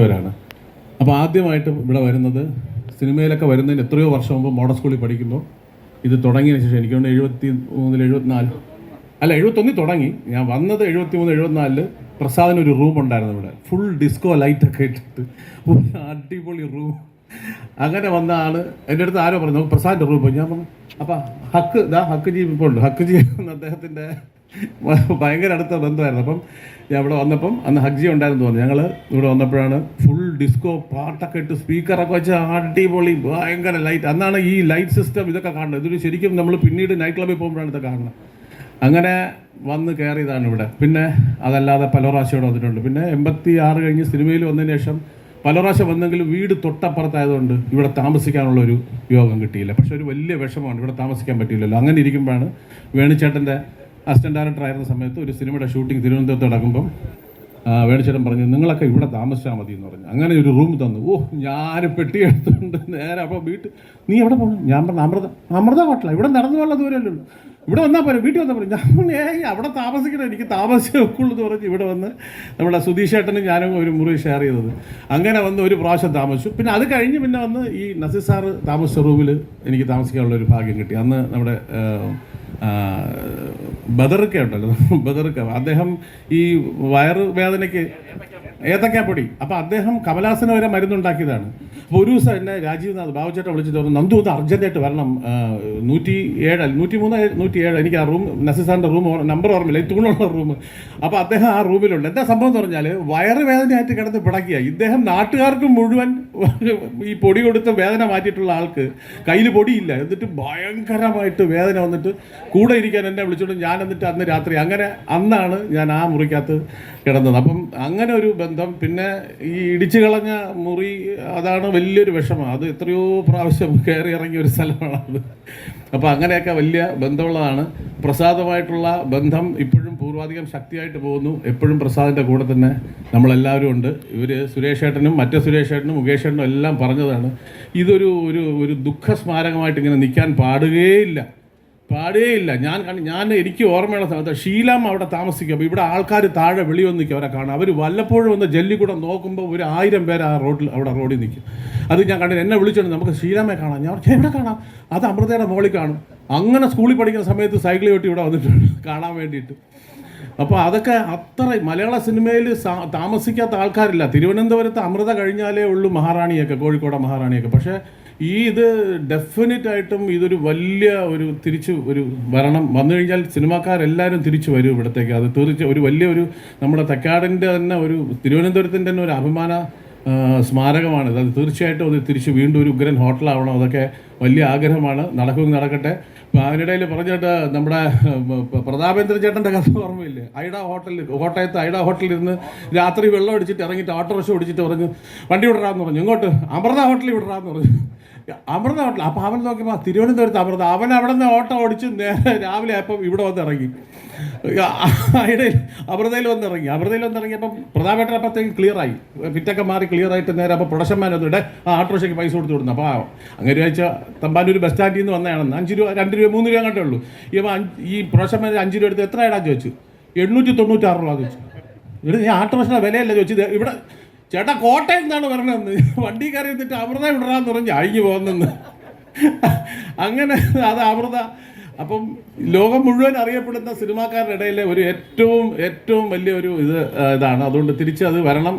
വരാണ് അപ്പോൾ ആദ്യമായിട്ട് ഇവിടെ വരുന്നത് സിനിമയിലൊക്കെ വരുന്നതിന് എത്രയോ വർഷം മുമ്പ് മോഡൽ സ്കൂളിൽ പഠിക്കുമ്പോൾ ഇത് തുടങ്ങിയതിന് ശേഷം എനിക്ക് തോന്നുന്നു എഴുപത്തി മൂന്നിൽ എഴുപത്തിനാല്. അല്ല എഴുപത്തൊന്നിൽ തുടങ്ങി. ഞാൻ വന്നത് എഴുപത്തി മൂന്ന് എഴുപത്തിനാലിൽ പ്രസാദിന് ഒരു റൂം ഉണ്ടായിരുന്നു ഇവിടെ. ഫുൾ ഡിസ്കോ ലൈറ്റൊക്കെ ഇട്ടിട്ട്. അടിപൊളി റൂം അങ്ങനെ വന്ന ആൾ എന്റെ അടുത്ത് ആരോ പറഞ്ഞു പ്രസാദിന്റെ റൂം പോയി. ഞാൻ പറഞ്ഞു അപ്പം ഹക്ക് ഇതാ ഹക്ക് ജി ഇപ്പോൾ ഉണ്ട്. ഹക്ക് ജി അദ്ദേഹത്തിന്റെ ഭയങ്കര അടുത്ത ബന്ധമായിരുന്നു. അപ്പം ഞാൻ ഇവിടെ വന്നപ്പം അന്ന് ഹജ്ജി ഉണ്ടായിരുന്നു തോന്നുന്നു ഞങ്ങൾ ഇവിടെ വന്നപ്പോഴാണ് ഫുൾ ഡിസ്കോ പാട്ടൊക്കെ ഇട്ട് സ്പീക്കറൊക്കെ വെച്ച് അടിപൊളി ഭയങ്കര ലൈറ്റ് അന്നാണ് ഈ ലൈറ്റ് സിസ്റ്റം ഇതൊക്കെ കാണുന്നത്. ഇതൊരു ശരിക്കും നമ്മൾ പിന്നീട് നൈറ്റ് ക്ലബ്ബിൽ പോകുമ്പോഴാണ് ഇതൊക്കെ കാണുന്നത്. അങ്ങനെ വന്ന് കയറിയതാണ് ഇവിടെ. പിന്നെ അതല്ലാതെ പല പ്രാവശ്യം ഇവിടെ വന്നിട്ടുണ്ട്. പിന്നെ എൺപത്തി ആറ് കഴിഞ്ഞ് സിനിമയിൽ വന്നതിന് ശേഷം പല പ്രാവശ്യം വന്നെങ്കിലും വീട് തൊട്ടപ്പുറത്തായതുകൊണ്ട് ഇവിടെ താമസിക്കാനുള്ള ഒരു യോഗം കിട്ടിയില്ല. പക്ഷെ ഒരു വലിയ വിഷമമാണ് ഇവിടെ താമസിക്കാൻ പറ്റിയില്ലല്ലോ. അങ്ങനെ ഇരിക്കുമ്പോഴാണ് വേണുചേട്ടന്റെ അസിസ്റ്റന്റ് ഡയറക്ടർ ആയിരുന്ന സമയത്ത് ഒരു സിനിമയുടെ ഷൂട്ടിംഗ് തിരുവനന്തപുരത്ത് നടക്കുമ്പം ആ, വേണുചേട്ടൻ പറഞ്ഞു നിങ്ങളൊക്കെ ഇവിടെ താമസിച്ചാൽ മതി എന്ന് പറഞ്ഞു. അങ്ങനെ ഒരു റൂം തന്നു. ഓ ഞാൻ പെട്ടി എടുത്തുകൊണ്ട് നേരെ അപ്പോൾ വീട്ടിൽ നീ എവിടെ പോകണം ഞാൻ പറഞ്ഞു അമൃത അമൃത ഹോട്ടലാണ് ഇവിടെ നടന്നു പോലുള്ള ദൂരമല്ലേ ഉള്ളൂ. ഇവിടെ വന്നാൽ പോരെ വീട്ടിൽ വന്നാൽ പോരെ. ഞാൻ ഏ അവിടെ താമസിക്കണം എനിക്ക് താമസിച്ചേ ഒക്കുള്ളൂ എന്ന് പറഞ്ഞ് ഇവിടെ വന്ന് നമ്മുടെ സുധീഷ് ചേട്ടനും ഞാനും ഒരു മുറി ഷെയർ ചെയ്തത്. അങ്ങനെ വന്ന് ഒരു പ്രാവശ്യം താമസിച്ചു. പിന്നെ അത് കഴിഞ്ഞ് പിന്നെ വന്ന് ഈ നസീർ താമസിച്ച റൂമിൽ എനിക്ക് താമസിക്കാനുള്ള ഒരു ഭാഗ്യം കിട്ടി. അന്ന് നമ്മുടെ ബദർക്ക ഉണ്ടല്ലോ ബദർക്ക. അദ്ദേഹം ഈ വയറ് വേദനയ്ക്ക് ഏത്തക്കാപ്പൊടി അപ്പൊ അദ്ദേഹം കമലാസന വരെ മരുന്നുണ്ടാക്കിയതാണ്. അപ്പോൾ ഒരു ദിവസം എന്നെ രാജീവ്നാഥ് ബാബുചേട്ട വിളിച്ചിട്ട് പറഞ്ഞു നന്ദു ഒന്ന് അർജന്റായിട്ട് വരണം. നൂറ്റി ഏഴ് നൂറ്റി മൂന്ന് നൂറ്റി ഏഴ്. എനിക്ക് ആ റൂം നസീസാറിന്റെ റൂം നമ്പർ ഓർമ്മയില്ല ഈ തൂണുള്ള റൂം. അപ്പോൾ അദ്ദേഹം ആ റൂമിലുണ്ട്. എന്താ സംഭവം എന്ന് വയറ് വേദനയായിട്ട് കിടന്ന് പിടക്കിയ ഇദ്ദേഹം നാട്ടുകാർക്ക് മുഴുവൻ ഈ പൊടി കൊടുത്ത് വേദന മാറ്റിയിട്ടുള്ള ആൾക്ക് കയ്യിൽ പൊടിയില്ല. എന്നിട്ട് ഭയങ്കരമായിട്ട് വേദന വന്നിട്ട് കൂടെ ഇരിക്കാൻ എന്നെ വിളിച്ചോണ്ട് ഞാൻ എന്നിട്ട് അന്ന് രാത്രി അങ്ങനെ അന്നാണ് ഞാൻ ആ മുറിക്കകത്ത് കിടന്നത്. അപ്പം അങ്ങനെ ഒരു ബന്ധം പിന്നെ ഈ ഇടിച്ചു കളഞ്ഞ മുറി അതാണ് വലിയൊരു വിഷമം. അത് എത്രയോ പ്രാവശ്യം കയറി ഇറങ്ങിയ ഒരു സ്ഥലമാണ് അത്. അപ്പോൾ അങ്ങനെയൊക്കെ വലിയ ബന്ധമുള്ളതാണ്. പ്രസാദമായിട്ടുള്ള ബന്ധം ഇപ്പോഴും പൂർവാധികം ശക്തിയായിട്ട് പോകുന്നു. എപ്പോഴും പ്രസാദിന്റെ കൂടെ തന്നെ നമ്മളെല്ലാവരും ഉണ്ട്. ഇവർ സുരേഷ് ഏട്ടനും മറ്റേ സുരേഷ് ഏട്ടനും മുകേഷ് ഏട്ടനും എല്ലാം പറഞ്ഞതാണ്. ഇതൊരു ഒരു ഒരു ദുഃഖ സ്മാരകമായിട്ട് ഇങ്ങനെ നിൽക്കാൻ പാടുകയില്ല. പാടുകയില്ല ഞാൻ കണ്ട- ഞാൻ എനിക്ക് ഓർമ്മയുള്ള സമയത്ത് ഷീലാം അവിടെ താമസിക്കും. ഇവിടെ ആൾക്കാർ താഴെ വെളി വന്ന് നിൽക്കും അവരെ കാണാം അവർ വല്ലപ്പോഴും ഒന്ന് ജല്ലിക്കൂടം നോക്കുമ്പോൾ ഒരു ആയിരം പേര് ആ റോഡിൽ അവിടെ റോഡിൽ നിൽക്കും. അത് ഞാൻ കണ്ടു എന്നെ വിളിച്ചോണ്ട് നമുക്ക് ഷീലാമെ കാണാം. ഞാൻ എവിടെ കാണാം? അത് അമൃതയുടെ മോളിൽ കാണും. അങ്ങനെ സ്കൂളിൽ പഠിക്കുന്ന സമയത്ത് സൈക്കിൾ ചവിട്ടി ഇവിടെ വന്നിട്ടുണ്ട് കാണാൻ വേണ്ടിയിട്ട്. അപ്പോൾ അതൊക്കെ അത്ര മലയാള സിനിമയിൽ താമസിക്കാത്ത ആൾക്കാരില്ല. തിരുവനന്തപുരത്ത് അമൃത കഴിഞ്ഞാലേ ഉള്ളൂ മഹാറാണിയൊക്കെ കോഴിക്കോട് മഹാറാണിയൊക്കെ. പക്ഷേ ഈ ഇത് ഡെഫിനറ്റ് ആയിട്ടും ഇതൊരു വലിയ ഒരു തിരിച്ചു ഒരു വരണം വന്നു കഴിഞ്ഞാൽ സിനിമാക്കാരെല്ലാവരും തിരിച്ചു വരും ഇവിടത്തേക്ക്. അത് തീർച്ച ഒരു വലിയ ഒരു നമ്മുടെ തെക്കാടിന്റെ തന്നെ ഒരു തിരുവനന്തപുരത്തിന്റെ തന്നെ ഒരു അഭിമാന സ്മാരകമാണിത് അത് തീർച്ചയായിട്ടും അത് തിരിച്ച് വീണ്ടും ഒരു ഉഗ്രൻ ഹോട്ടലാവണം. അതൊക്കെ വലിയ ആഗ്രഹമാണ്. നടക്കും നടക്കട്ടെ. അതിനിടയിൽ പറഞ്ഞിട്ട് നമ്മുടെ പ്രതാപേന്ദ്ര ചേട്ടന്റെ കഥ ഓർമ്മയില്ലേ? ഐഡ ഹോട്ടലിൽ കോട്ടയത്ത് ഐഡ ഹോട്ടലിൽ ഇരുന്ന് രാത്രി വെള്ളം അടിച്ചിട്ട് ഇറങ്ങിയിട്ട് ഓട്ടോറിക്ഷ ഓടിച്ചിട്ട് പറഞ്ഞു വണ്ടി വിടറാന്ന് പറഞ്ഞു. ഇങ്ങോട്ട് അമൃത ഹോട്ടലിൽ വിടറാന്ന് പറഞ്ഞു. അമൃത ഹോട്ടൽ അപ്പോൾ അവൻ നോക്കിയപ്പോൾ തിരുവനന്തപുരത്ത് അമൃത. അവൻ അവിടെ നിന്ന് ഓട്ടോ ഓടിച്ച് നേരെ രാവിലെ ആയപ്പം ഇവിടെ വന്ന് ഇറങ്ങി അമൃതയിൽ വന്ന് ഇറങ്ങി അമൃതയിൽ വന്ന് ഇറങ്ങിയപ്പം പ്രതാപേട്ടൻ അപ്പത്തേക്ക് ക്ലിയർ ആയി. ഫിറ്റൊക്കെ മാറി ക്ലിയർ ആയിട്ട് നേരെ അപ്പോൾ പ്രൊഡക്ഷൻ മാൻ വന്നിട്ട് ആ ഓട്ടോറിക്ഷയ്ക്ക് പൈസ കൊടുത്ത് വിടുന്നു. അപ്പോൾ അങ്ങനെ വെച്ച തമ്പാനൂർ ബസ് സ്റ്റാൻഡിൽ നിന്ന് വന്നതാണെന്ന് അഞ്ച് രൂപ രണ്ട് രൂപ മൂന്ന് രൂപ കണ്ടേ ഉള്ളൂ. ഇവ ഈ പ്രൊഡക്ഷൻ മാൻ അഞ്ച് രൂപ എടുത്ത് എത്ര ഇടാൻ ചോദിച്ചു. എണ്ണൂറ്റി തൊണ്ണൂറ്റാറ് രൂപ ചോദിച്ചു. ഇവിടെ ഞാൻ ആട്ടോറിക്ഷ വിലയല്ല ചോദിച്ചത്? ഇവിടെ ചേട്ടാ കോട്ടയം എന്നാണ് പറഞ്ഞതെന്ന് വണ്ടി കയറി എന്നിട്ട് അമൃത വിടറാന്ന് പറഞ്ഞ് അഴിഞ്ഞു പോകുന്നെന്ന് അങ്ങനെ അത് അമൃത. അപ്പം ലോകം മുഴുവൻ അറിയപ്പെടുന്ന സിനിമാക്കാരുടെ ഇടയിലെ ഒരു ഏറ്റവും ഏറ്റവും വലിയ ഒരു ഇത് ഇതാണ്. അതുകൊണ്ട് തിരിച്ച് അത് വരണം.